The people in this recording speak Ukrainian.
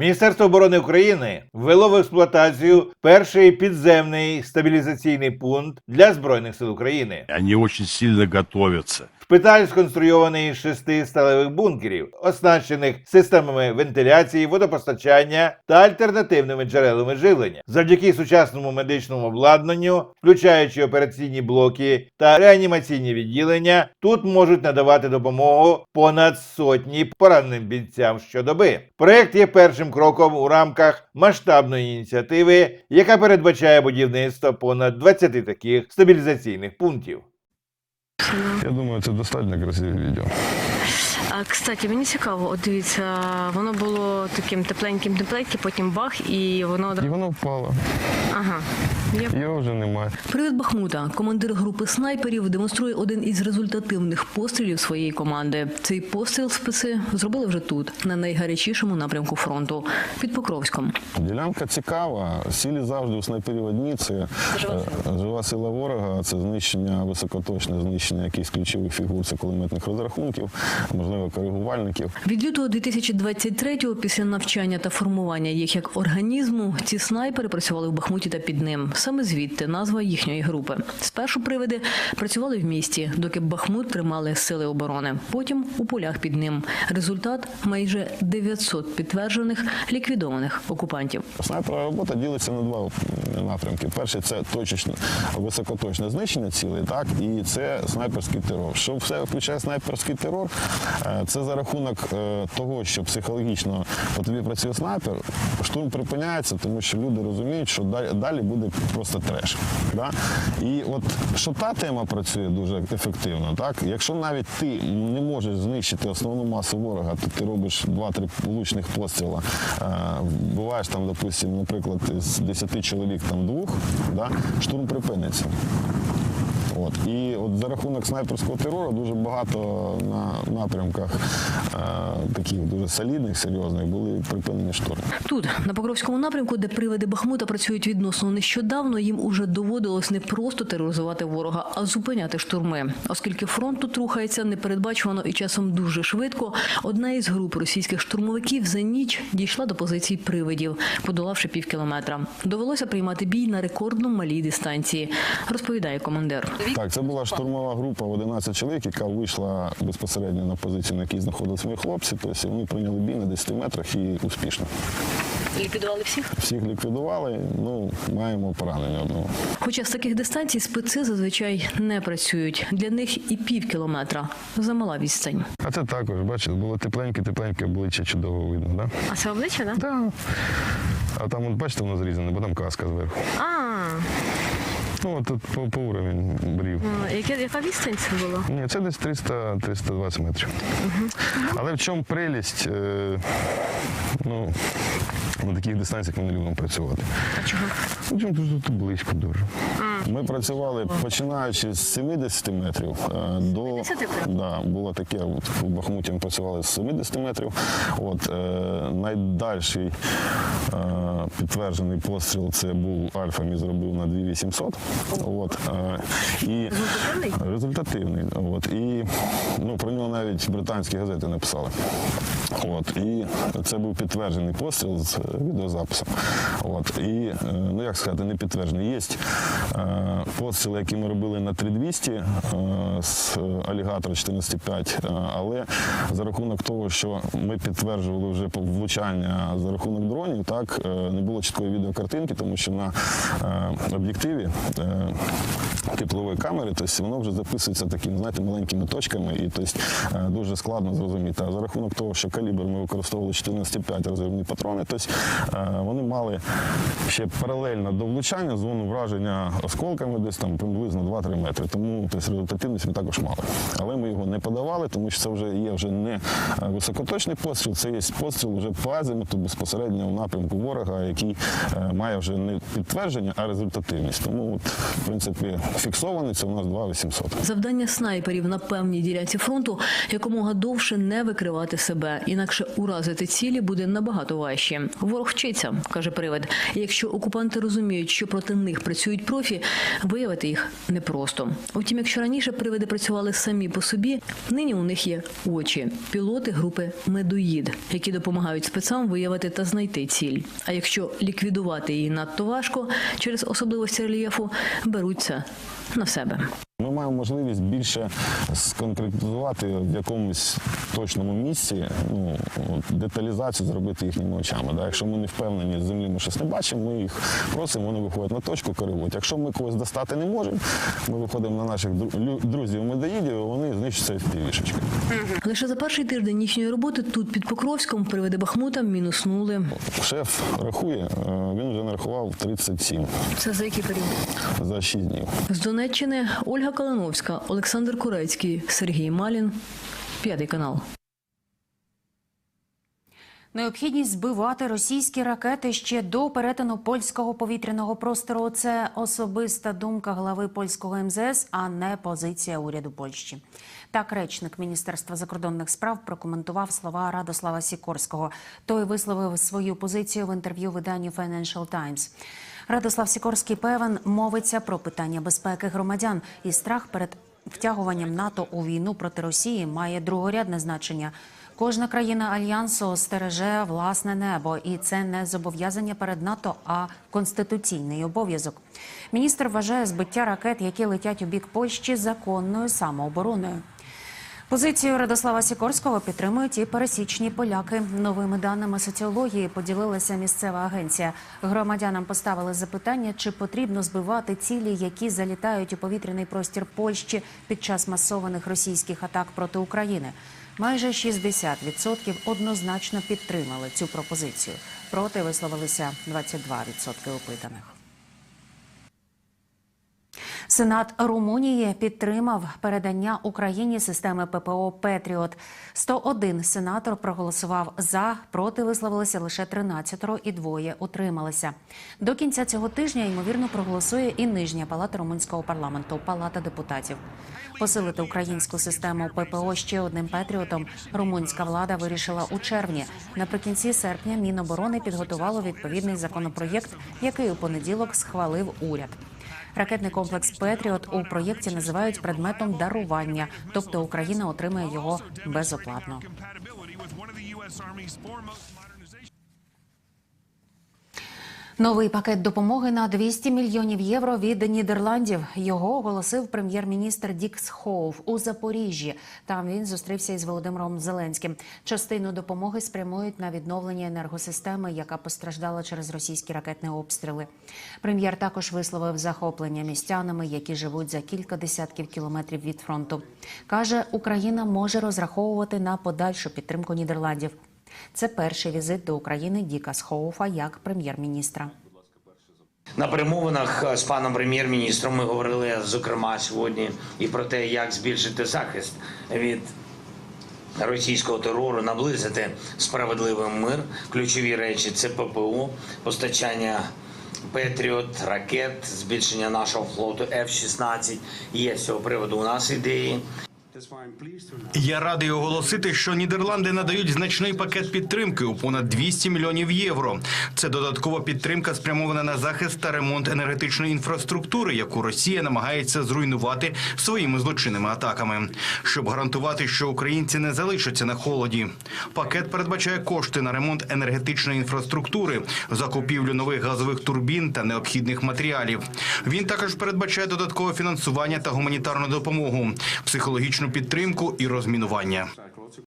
Міністерство оборони України ввело в експлуатацію перший підземний стабілізаційний пункт для збройних сил України. Вони дуже сильно готовятся. Шпиталь сконструйований із шести сталевих бункерів, оснащених системами вентиляції, водопостачання та альтернативними джерелами живлення. Завдяки сучасному медичному обладнанню, включаючи операційні блоки та реанімаційні відділення, тут можуть надавати допомогу понад сотні пораненим бійцям щодоби. Проект є першим кроком у рамках масштабної ініціативи, яка передбачає будівництво понад 20 таких стабілізаційних пунктів. Я думаю, це достатньо красиве відео. А, кстати, мені цікаво, от дивіться, воно було таким тепленьким, тепленьким, потім бах, і воно І воно впало. ага. Я Його вже немає. Привід Бахмута, командир групи снайперів, демонструє один із результативних пострілів своєї команди. Цей постріл спеси зробили вже тут, на найгарячішому напрямку фронту під Покровськом. Ділянка цікава. Сілі завжди у снайперів одні. Це е, жива сила ворога, це знищення, високоточне знищення якихось ключових фігур, це кулеметних розрахунків, можливо, коригувальників. Від лютого 2023-го, після навчання та формування їх як організму, ці снайпери працювали в Бахмуті та під ним. Саме звідти назва їхньої групи. Спершу привиди працювали в місті, доки Бахмут тримали сили оборони. Потім у полях під ним. Результат майже 900 підтверджених ліквідованих окупантів. Снайперна робота ділиться на два напрямки. Перший це точечне високоточне знищення цілей, так і це снайперський терор. Що все включає снайперський терор, це за рахунок е, того, що психологічно по тобі працює снайпер, штурм припиняється, тому що люди розуміють, що далі, буде просто треш. Да? І от що та тема працює дуже ефективно, так якщо навіть ти не можеш знищити основну масу ворога, то ти робиш 2-3 влучних постріла, е, буваєш там, допустим, наприклад, з 10 чоловік там двох, да, штурм припиниться. От. І от за рахунок снайперського терору дуже багато на напрямках е, таких дуже солідних, серйозних були припинені штурми. Тут, на Покровському напрямку, де привиди Бахмута працюють відносно нещодавно, їм уже доводилось не просто тероризувати ворога, а зупиняти штурми. Оскільки фронт тут рухається непередбачувано і часом дуже швидко, одна із груп російських штурмовиків за ніч дійшла до позицій привидів, подолавши пів кілометра. Довелося приймати бій на рекордно малій дистанції, розповідає командир. Так, це була штурмова група в 11 чоловік, яка вийшла безпосередньо на позицію, на якій знаходились мої хлопці. Тобто вони прийняли бій на 10 метрах і успішно. Ліквідували всіх. Всіх ліквідували, ну маємо поранення одного. Хоча з таких дистанцій специ зазвичай не працюють. Для них і пів кілометра замала відстань. А це також, бачите, було тепленьке, тепленьке обличчя чудово видно, да? А це обличчя, так? Да. А там, от, бачите, воно зрізане, бо там каска зверху. А, Ну, от тут по, по уровень брів. А, яка, яка відстань це була? Ні, це десь 300-320 метрів. Але в чому прелість? Е, ну, на таких дистанціях ми не любимо працювати. А чого? Ну, чому тут, близько дуже. Ми працювали починаючи з 70 метрів е, до 70 да, було таке. От в Бахмуті ми працювали з 70 метрів. От е, найдальший е, підтверджений постріл це був Альфа. Мій зробив на 2800. От е, і Результативний? результативний. От і ну про нього навіть британські газети написали. От і це був підтверджений постріл з е, відеозаписом. От і е, ну як сказати, не підтверджений. Є е, постріли, які ми робили на 3200 е, з алігатора 14,5, е, але за рахунок того, що ми підтверджували вже влучання за рахунок дронів, так не було чіткої відеокартинки, тому що на об'єктиві теплової камери, тобто воно вже записується такими, знаєте, маленькими точками, і тобто, дуже складно зрозуміти. А за рахунок того, що калібр ми використовували 14,5 резервні патрони, тобто е, вони мали ще паралельно до влучання зону враження осколками десь там приблизно 2-3 метри. Тому тобто, результативність ми також мали. Але ми його не подавали, тому що це вже є вже не е, високоточний постріл, це є постріл вже по азимуту безпосередньо в напрямку ворога, який е, має вже не підтвердження, а результативність. Тому, от, в принципі, фіксований це у нас 2800. Завдання снайперів на певній ділянці фронту якомога довше не викривати себе інакше уразити цілі буде набагато важче. Ворог вчиться, каже привид. Якщо окупанти розуміють, що проти них працюють профі, виявити їх непросто. Утім, якщо раніше привиди працювали самі по собі, нині у них є очі, пілоти групи медоїд, які допомагають спецам виявити та знайти ціль. А якщо ліквідувати її надто важко через особливості рельєфу, беруться на себе. Ми маємо можливість більше сконкретизувати в якомусь точному місці, ну, деталізацію зробити їхніми очами. Да? Якщо ми не впевнені з землі, ми щось не бачимо, ми їх просимо, вони виходять на точку, коригують. Якщо ми когось достати не можемо, ми виходимо на наших друзів медоїдів, вони знищуються в півішечки. Лише за перший тиждень їхньої роботи тут під Покровськом привиди Бахмута мінуснули. Шеф рахує, е, він вже нарахував 37 Це за який період? за 6 днів. З Донеччини Ольга Калиновська, Олександр Курецький, Сергій Малін, п'ятий канал. Необхідність збивати російські ракети ще до перетину польського повітряного простору. Це особиста думка глави польського МЗС, а не позиція уряду Польщі. Так, речник Міністерства закордонних справ прокоментував слова Радослава Сікорського. Той висловив свою позицію в інтерв'ю виданню Financial Times. Радослав Сікорський певен мовиться про питання безпеки громадян і страх перед втягуванням НАТО у війну проти Росії має другорядне значення. Кожна країна альянсу стереже власне небо, і це не зобов'язання перед НАТО, а конституційний обов'язок. Міністр вважає збиття ракет, які летять у бік Польщі, законною самообороною. Позицію Радослава Сікорського підтримують і пересічні поляки. Новими даними соціології поділилася місцева агенція. Громадянам поставили запитання, чи потрібно збивати цілі, які залітають у повітряний простір Польщі під час масованих російських атак проти України. Майже 60% однозначно підтримали цю пропозицію. Проти висловилися 22% опитаних. Сенат Румунії підтримав передання Україні системи ППО Петріот. 101 сенатор проголосував за, проти висловилися лише 13 і двоє утрималися. До кінця цього тижня ймовірно проголосує і нижня палата румунського парламенту, палата депутатів. Посилити українську систему ППО ще одним Петріотом румунська влада вирішила у червні. Наприкінці серпня Міноборони підготувало відповідний законопроєкт, який у понеділок схвалив уряд. Ракетний комплекс Петріот у проєкті називають предметом дарування, тобто Україна отримає його безоплатно. Новий пакет допомоги на 200 мільйонів євро від Нідерландів. Його оголосив прем'єр-міністр Дік Схоув у Запоріжжі. Там він зустрівся із Володимиром Зеленським. Частину допомоги спрямують на відновлення енергосистеми, яка постраждала через російські ракетні обстріли. Прем'єр також висловив захоплення містянами, які живуть за кілька десятків кілометрів від фронту. каже, Україна може розраховувати на подальшу підтримку Нідерландів. Це перший візит до України Діка Схоуфа як прем'єр-міністра. На перемовинах е, з паном прем'єр-міністром ми говорили зокрема сьогодні і про те, як збільшити захист від російського терору, наблизити справедливий мир. Ключові речі це ППО, постачання Петріот, ракет, збільшення нашого флоту F-16. Є з цього приводу у нас ідеї. Я радий оголосити, що Нідерланди надають значний пакет підтримки у понад 200 мільйонів євро. Це додаткова підтримка спрямована на захист та ремонт енергетичної інфраструктури, яку Росія намагається зруйнувати своїми злочинними атаками, щоб гарантувати, що українці не залишаться на холоді. Пакет передбачає кошти на ремонт енергетичної інфраструктури, закупівлю нових газових турбін та необхідних матеріалів. Він також передбачає додаткове фінансування та гуманітарну допомогу, психологічну підтримку і розмінування.